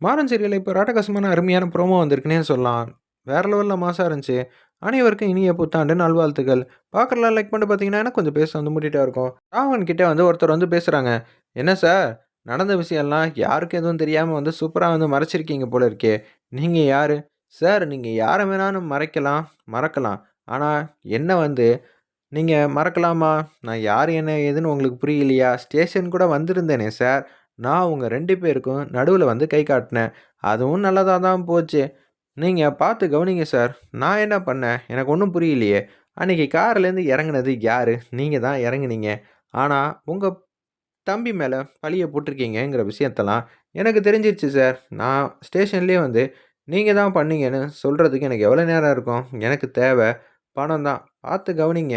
Maran serial இப்போ ராட்டகாசமான அருமையான promo வந்திருக்குன்னே சொல்லலாம். வேற லெவலில் மாசாக இருந்துச்சு. அனைவருக்கும் இனிய புத்தாண்டு நல்வாழ்த்துக்கள். பார்க்குறலாம் லைக் பண்ணிட்டு பார்த்தீங்கன்னா கொஞ்சம் பேச வந்து மூட்டிகிட்டே இருக்கும். ராவன் கிட்டே வந்து ஒருத்தர் வந்து பேசுகிறாங்க என்ன சார் நடந்த விஷயம்லாம் யாருக்கும் எதுவும் தெரியாமல் வந்து சூப்பராக வந்து மறைச்சிருக்கீங்க போல இருக்கே. நீங்கள் யார்? சார் நீங்கள் யாரை வேணாலும் மறைக்கலாம் மறக்கலாம். ஆனால் என்ன வந்து? நீங்கள் மறக்கலாமா? நான் யார் என்ன ஏதுன்னு உங்களுக்கு புரியலையா? ஸ்டேஷன் கூட வந்திருந்தேனே சார் நான் உங்கள் ரெண்டு பேருக்கும் நடுவில் வந்து கை காட்டினேன். அதுவும் நல்லதாக தான் போச்சு. நீங்கள் பார்த்து கவனிங்க சார். நான் என்ன பண்ணேன்? எனக்கு ஒன்றும் புரியலையே. அன்றைக்கி கார்லேருந்து இறங்குனது யார்? நீங்கள் தான் இறங்குனீங்க. ஆனால் உங்கள் தம்பி மேலே பழியை போட்டிருக்கீங்கங்கிற விஷயத்தெல்லாம் எனக்கு தெரிஞ்சிருச்சு சார். நான் ஸ்டேஷன்லேயே வந்து நீங்கள் தான் பண்ணீங்கன்னு சொல்கிறதுக்கு எனக்கு எவ்வளோ நேரம் இருக்கும்? எனக்கு தேவை. பணம் தான். பார்த்து கவனிங்க.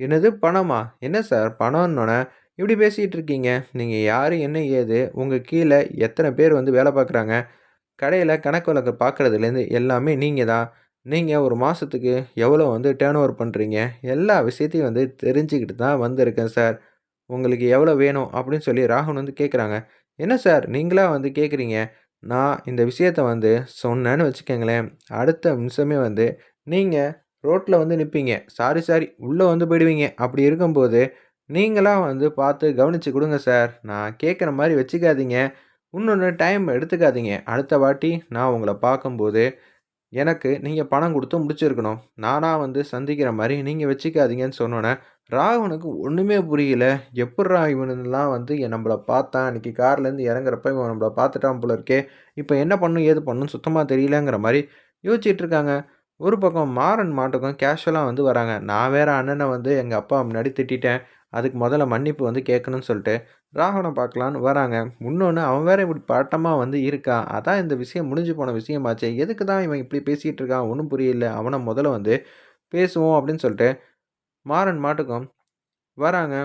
என்னது பணமா? என்ன சார்? பணம்னோடனே இப்படி பேசிகிட்டு இருக்கீங்க நீங்கள் யார் என்ன ஏது உங்கள் கீழே எத்தனை பேர் வந்து வேலை பார்க்குறாங்க கடையில் கணக்கு வழக்கு பார்க்குறதுலேருந்து எல்லாமே நீங்கள் தான். நீங்கள் ஒரு மாதத்துக்கு எவ்வளோ வந்து டேர்ன் ஓவர் பண்ணுறீங்க எல்லா விஷயத்தையும் வந்து தெரிஞ்சுக்கிட்டு தான் வந்திருக்கேன் சார் உங்களுக்கு எவ்வளோ வேணும் அப்படின்னு சொல்லி ராகுல் வந்து கேட்குறாங்க. என்ன சார் நீங்களாக வந்து கேட்குறீங்க? நான் இந்த விஷயத்த வந்து சொன்னேன்னு வச்சுக்கோங்களேன். அடுத்த நிமிஷமே வந்து நீங்கள் ரோட்டில் வந்து நிற்பீங்க சாரி சாரி உள்ளே வந்து போயிடுவீங்க. அப்படி இருக்கும்போது நீங்களாக வந்து பார்த்து கவனித்து கொடுங்க சார். நான் கேட்குற மாதிரி வச்சுக்காதீங்க. இன்னொன்று டைம் எடுத்துக்காதீங்க. அடுத்த வாட்டி நான் உங்களை பார்க்கும்போது எனக்கு நீங்கள் பணம் கொடுத்து முடிச்சிருக்கணும். நானாக வந்து சந்திக்கிற மாதிரி நீங்கள் வச்சுக்காதீங்கன்னு சொன்னோன்னே ராகுனுக்கு ஒன்றுமே புரியல. எப்பட்றா இவனெல்லாம் வந்து நம்மளை பார்த்தான் அன்றைக்கி கார்லேருந்து இறங்குறப்ப இவன் நம்மளை பார்த்துட்டான் போல இருக்கே. இப்போ என்ன பண்ணும் ஏது பண்ணும் சுத்தமாக தெரியலங்கிற மாதிரி யோசிச்சுட்டு இருக்காங்க. ஒரு பக்கம் மாறன் மாட்டுக்கும் கேஷுவலாக வந்து வராங்க. நான் வேறு அண்ணனை வந்து எங்கள் அப்பா முன்னாடி திட்டிட்டேன். அதுக்கு முதல்ல மன்னிப்பு வந்து கேட்கணும்னு சொல்லிட்டு ராகவனை பார்க்கலான்னு வராங்க. இன்னொன்று அவன் வேற இப்படி பட்டமாக வந்து இருக்கான் அதான் இந்த விஷயம் முடிஞ்சு போன விஷயமாச்சே. எதுக்கு தான் இவன் இப்படி பேசிகிட்டு இருக்கான்? ஒன்றும் புரியல. அவனை முதல்ல வந்து பேசுவோம் அப்படின்னு சொல்லிட்டு மாறன் மாட்டுக்கும் வராங்க.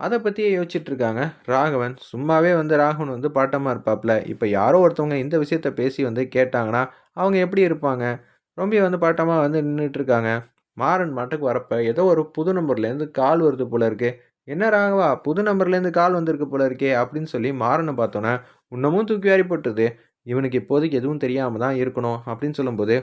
அதை பற்றியே யோசிச்சுட்டு இருக்காங்க ராகவன். சும்மாவே வந்து ராகவன் வந்து பாட்டமாக இருப்பாப்புல இப்போ யாரோ ஒருத்தவங்க இந்த விஷயத்த பேசி வந்து கேட்டாங்கன்னா அவங்க எப்படி இருப்பாங்க? ரொம்ப வந்து பாட்டமாக வந்து நின்றுட்டு இருக்காங்க. மாறன் மாட்டுக்கு வரப்போ ஏதோ ஒரு புது நம்பர்லேருந்து கால் வருது போல இருக்கு. என்ன ராகவா புது நம்பர்லேருந்து கால் வந்திருக்கு போல இருக்கே அப்படின்னு சொல்லி மாறனை பார்த்தோன்னே இன்னமும் தூக்கி வாரி போட்டுது இவனுக்கு இப்போதைக்கு எதுவும் தெரியாமல் தான் இருக்கணும் அப்படின்னு சொல்லும்போது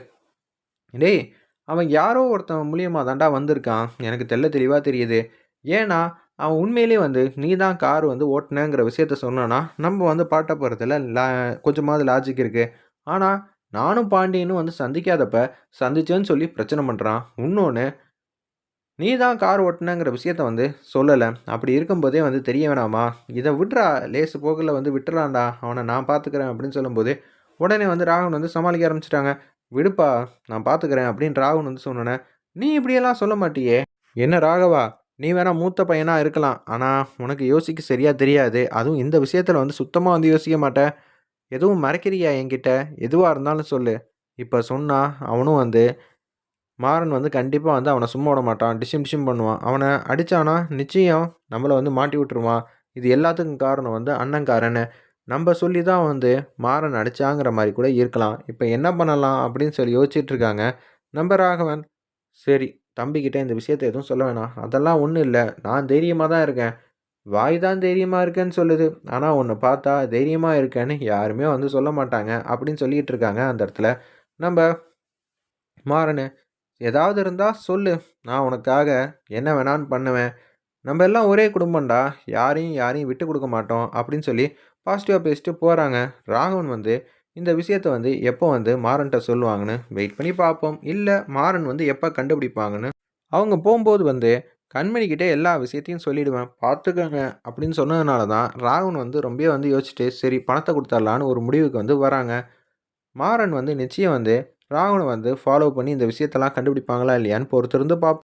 டேய் அவன் யாரோ ஒருத்தன் மூலியமாக தாண்டா வந்திருக்கான். எனக்கு தெல்ல தெளிவாக தெரியுது. ஏன்னா அவன் உண்மையிலே வந்து நீ தான் கார் வந்து ஓட்டினங்கிற விஷயத்த சொன்னான்னா நம்ம வந்து பாட்ட போகிறதுல லா கொஞ்சமாவது லாஜிக் இருக்குது ஆனால் நானும் பாண்டியனும் வந்து சந்திக்காதப்ப சந்திச்சேன்னு சொல்லி பிரச்சனை பண்ணுறான் இன்னொன்று நீ தான் கார் ஓட்டினங்கிற விஷயத்த வந்து சொல்லலை. அப்படி இருக்கும்போதே வந்து தெரிய வேணாமா? இதை விட்றா லேசு போக்கில் வந்து விட்டுறான்டா. அவனை நான் பார்த்துக்கிறேன் அப்படின்னு சொல்லும்போது உடனே வந்து ராகுன் வந்து சமாளிக்க ஆரம்பிச்சிட்டாங்க. விடுப்பா நான் பார்த்துக்கிறேன் அப்படின்னு ராகுன் வந்து சொன்னோன்னே நீ இப்படியெல்லாம் சொல்ல மாட்டியே? என்ன ராகவா நீ வேணால் மூத்த பையனாக இருக்கலாம். ஆனால் உனக்கு யோசிக்க சரியாக தெரியாது. அதுவும் இந்த விஷயத்தில் வந்து சுத்தமாக வந்து யோசிக்க மாட்டேன் எதுவும் மறைக்கிறியா என்கிட்ட? எதுவாக இருந்தாலும் சொல்லு. இப்போ சொன்னால் அவனும் வந்து மாறன் வந்து கண்டிப்பாக வந்து அவனை சும்மா விட மாட்டான். டிஷிம் டிஷிம் பண்ணுவான். அவனை அடித்தானா நிச்சயம் நம்மளை வந்து மாட்டி விட்டுருவான். இது எல்லாத்துக்கும் காரணம் வந்து அண்ணங்காரன்னு நம்ம சொல்லி தான் வந்து மாறன் அடித்தாங்கிற மாதிரி கூட இருக்கலாம். இப்போ என்ன பண்ணலாம் அப்படின்னு சொல்லி யோசிச்சுட்டு இருக்காங்க நம்ம ராகவன் சரி தம்பிக்கிட்ட இந்த விஷயத்தை எதுவும் சொல்ல வேணாம். அதெல்லாம் ஒன்றும் இல்லை. நான் தைரியமாக தான் இருக்கேன். வாய் தான் தைரியமாக இருக்கேன்னு சொல்லுது. ஆனால் ஒன்று பார்த்தா தைரியமாக இருக்கேன்னு யாருமே வந்து சொல்ல மாட்டாங்க அப்படின்னு சொல்லிகிட்டு இருக்காங்க அந்த இடத்துல. நம்ம மாறனு ஏதாவது இருந்தால் சொல்லு. நான் உனக்காக என்ன வேணான்னு பண்ணுவேன். நம்ம எல்லாம் ஒரே குடும்பம்டா. யாரையும் யாரையும் விட்டு கொடுக்க மாட்டோம் அப்படின்னு சொல்லி பாசிட்டிவாக பேசிட்டு போகிறாங்க ராகவன் வந்து இந்த விஷயத்த வந்து எப்போ வந்து மாறன்ட்ட சொல்லுவாங்கன்னு வெயிட் பண்ணி பார்ப்போம். இல்லை மாறன் வந்து எப்போ கண்டுபிடிப்பாங்கன்னு. அவங்க போகும்போது வந்து கண்மணிக்கிட்டே எல்லா விஷயத்தையும் சொல்லிவிடுவேன் பார்த்துக்கோங்க. அப்படின்னு சொன்னதுனால தான் ராகுன் வந்து ரொம்ப வந்து யோசிச்சுட்டு சரி பணத்தை கொடுத்துர்லான்னு ஒரு முடிவுக்கு வந்து வராங்க. மாறன் வந்து நிச்சயம் வந்து ராகுனை வந்து ஃபாலோ பண்ணி இந்த விஷயத்தெல்லாம் கண்டுபிடிப்பாங்களா இல்லையான்னு பொறுத்திருந்து பார்ப்போம்